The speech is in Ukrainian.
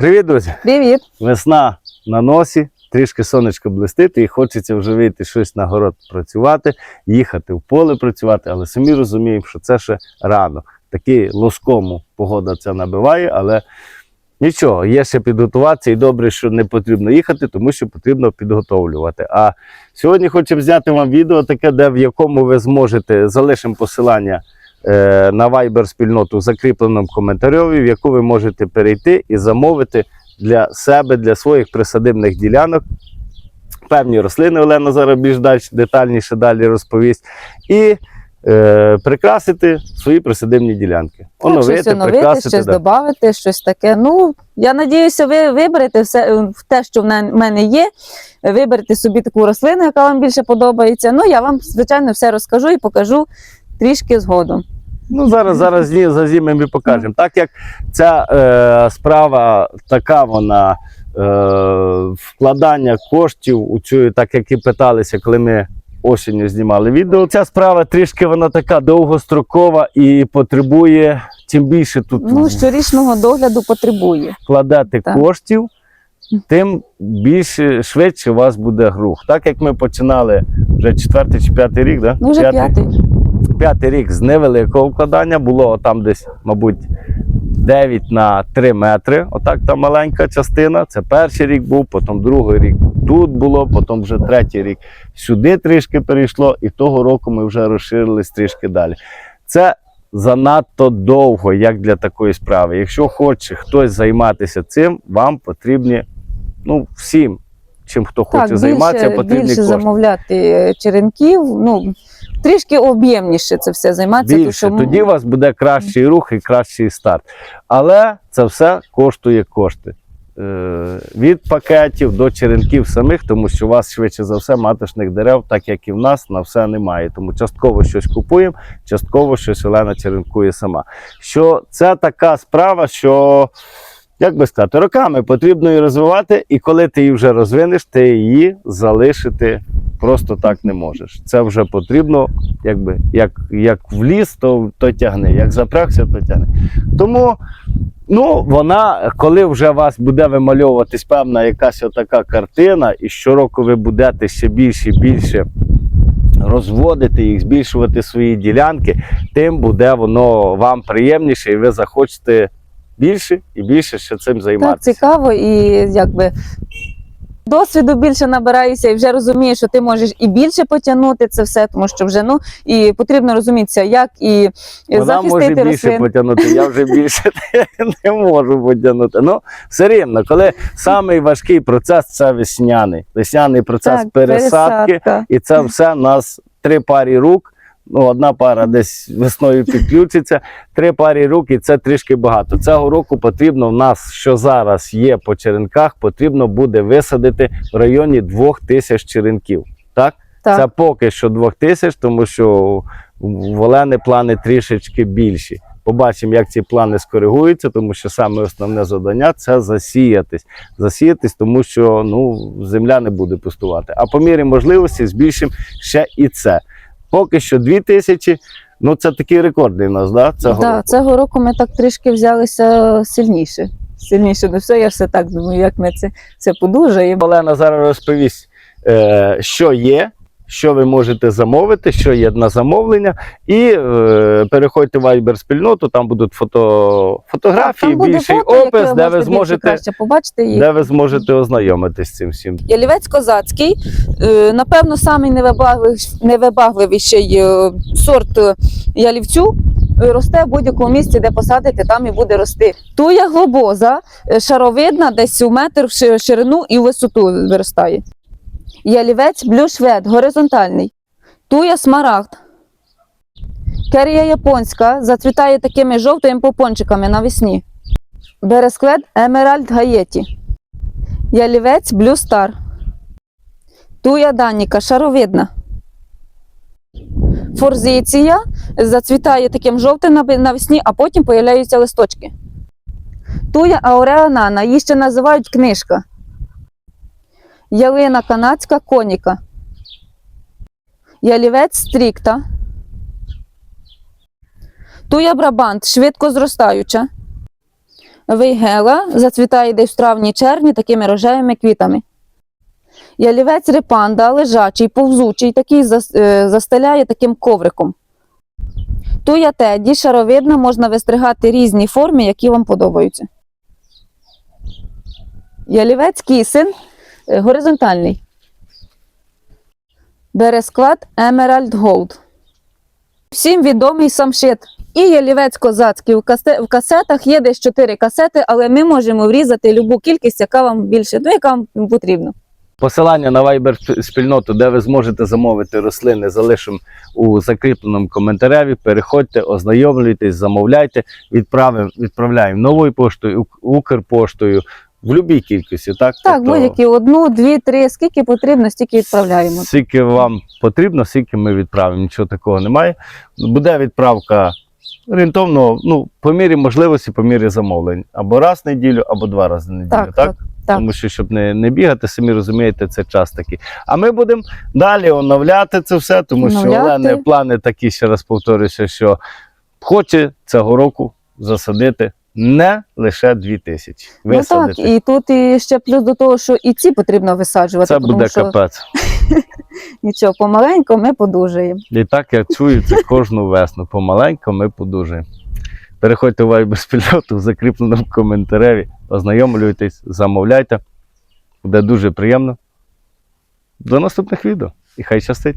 Привіт, друзі! Привіт. Весна на носі, трішки сонечко блистити, і хочеться вже вийти щось на город працювати, їхати в поле працювати, але самі розуміємо, що це ще рано. Таки лоскому погода це набиває, але нічого, є ще підготуватися, і добре, що не потрібно їхати, тому що потрібно підготовлювати. А сьогодні хочемо зняти вам відео, таке, де в якому ви зможете залишимо посилання. Е, На Viber спільноту в закріпленому коментарі, в яку ви можете перейти і замовити для себе, для своїх присадибних ділянок. Певні рослини Олена зараз більш детальніше далі розповість. І е, прикрасити свої присадибні ділянки. Так, щось оновити, щось да. додати, щось таке. Ну, я надіюся, ви виберете все е, те, що в мене є. Виберете собі таку рослину, яка вам більше подобається. Ну, я вам, звичайно, все розкажу і покажу трішки згодом. Ну, зараз, зараз зні- зазімемо і покажемо. Так як ця е, справа така, вона е, вкладання коштів у цю, так як і питалися, коли ми осінню знімали відео. Ця справа трішки вона така довгострокова і потребує тим більше тут Ну, щорічного догляду потребує. вкладати Так. коштів, тим більше швидше у вас буде грух. Так як ми починали вже четвертий чи п'ятий рік, да? Ну, вже п'ятий. п'ятий рік з невеликого вкладання було там десь, мабуть, 9 на 3 метри. Отак та маленька частина. Це перший рік був, потім другий рік тут було, потім вже третій рік сюди трішки перейшло, і того року ми вже розширились трішки далі. Це занадто довго, як для такої справи. Якщо хоче хтось займатися цим, вам потрібні ну, всім, чим хто хоче так, займатися, більше, потрібні більше кошти. замовляти е, черенків. Ну, трішки об'ємніше це все займатися. більше. що, м, Тоді у вас буде кращий рух і кращий старт. Але це все коштує кошти. Е, Від пакетів до черенків самих, тому що у вас швидше за все маточних дерев, так як і в нас, на все немає. Тому частково щось купуємо, частково щось Олена черенкує сама. Що це така справа, що, як би сказати, роками потрібно її розвивати, і коли ти її вже розвинеш, ти її залишити просто так не можеш. Це вже потрібно, якби як, як в ліс, то, то тягне, як запрягся, то тягне. Тому ну, вона, коли вже вас буде вимальовуватись певна якась отака картина, і щороку ви будете ще більше і більше розводити їх, збільшувати свої ділянки, тим буде воно вам приємніше, і ви захочете більше і більше ще цим Так, займатися. цікаво і якби. Досвіду більше набираєшся і вже розумієш, що ти можеш і більше потягнути це все, тому що вже ну і потрібно розумітися, як і Вона може захистити більше рослин. потягнути, я вже більше не можу потягнути. Ну, все рівно, коли самий важкий процес це весняний. Весняний процес Так, пересадки, пересадка. і це все нас три парі рук. Ну, одна пара десь весною підключиться, три парі рук, і це трішки багато. Цього року потрібно в нас, що зараз є по черенках, потрібно буде висадити в районі двох тисяч черенків. Так? Так. Це поки що 2000, тому що в Олени плани трішечки більші. Побачимо, як ці плани скоригуються, тому що саме основне завдання це засіятись. Засіятись, тому що ну, земля не буде пустувати. А по мірі можливості збільшимо ще і це. Поки що 2000, ну це такий рекордний у нас, да? Цього Да, року. цього року ми так трішки взялися сильніше. Сильніше не все. Я все так думаю, як ми це, це подужаємо. Олена зараз розповість, е, що є, що ви можете замовити, що є на замовлення. І е, переходьте в Viber спільноту, там будуть фото, фотографії, Там буде більший фото, яке опис, де ви зможете, краще побачити їх. де ви зможете ознайомитись з цим всім. Ялівець козацький, е, напевно, самий невибагливіший е, сорт е, ялівцю. е, Росте в будь-якому місці, де посадити, там і буде рости. Туя глобоза, е, шаровидна, десь у метр в ширину і в висоту виростає. Ялівець блюшвед, горизонтальний. Туя смарагд. Керія японська зацвітає такими жовтими попончиками навесні. Бересквет емеральд гаєті. Ялівець Star. Туя Даніка шаровидна. Форзиція зацвітає таким жовтим навесні, а потім появляються листочки. Туя Ауреанана, її ще називають книжка. Ялина канадська коніка. Ялівець стрікта. Туя Брабант швидко зростаюча. Вейгела зацвітає десь в травні-червні такими рожевими квітами. Ялівець репанда, лежачий, повзучий, такий е, застеляє таким ковриком. Туя теді шаровидна, можна вистригати різні форми, які вам подобаються. Ялівець кисен е, горизонтальний. Бересклад Emerald Gold. Всім відомий самшит. І ялівець козацький в, касетах є десь 4 касети, але ми можемо врізати любу кількість, яка вам більше, ну, яка вам потрібна. Посилання на Viber спільноту, де ви зможете замовити рослини, залишимо у закріпленому коментареві. Переходьте, ознайомлюйтесь, замовляйте, відправляємо новою поштою, Укрпоштою в будь-якій кількості. Так, Так, Тобто, будь-які одну, дві, три, скільки потрібно, стільки відправляємо. Скільки вам потрібно, скільки ми відправимо. Нічого такого немає. Буде відправка орієнтовно, ну, по мірі можливості, по мірі замовлень. Або раз в неділю, або два рази в неділю. Так, так, так. Тому що, щоб не, не бігати, самі розумієте, це час такий. А ми будемо далі оновляти це все, тому що Оновляти. Олени плани такі, ще раз повторюся, що хоче цього року засадити не лише 2 тисячі. Ну так, і тут і ще плюс до того, що і ці потрібно висаджувати, це тому буде що капець. нічого, помаленьку ми подужаємо. І так я чую це кожну весну. Помаленьку ми подужаємо. Переходьте в Viber спільноту в закріпленому коментареві, ознайомлюйтесь, замовляйте. Буде дуже приємно. До наступних відео. І хай щастить!